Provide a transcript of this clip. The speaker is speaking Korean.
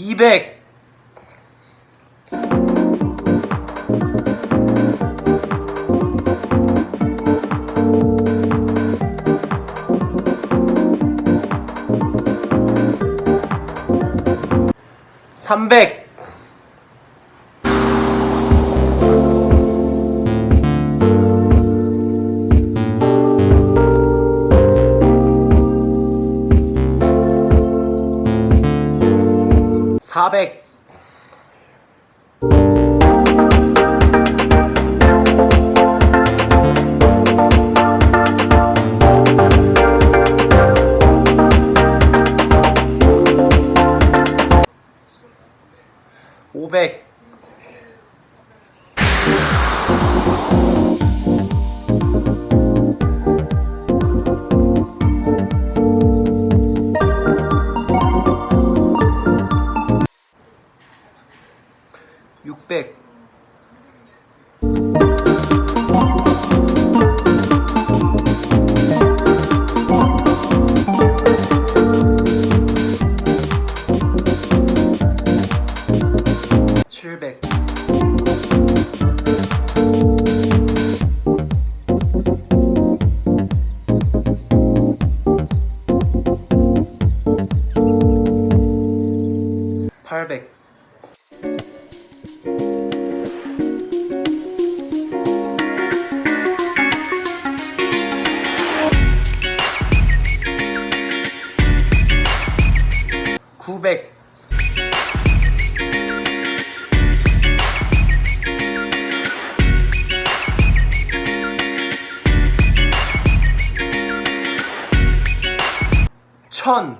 이백 삼백 600 700 800 ton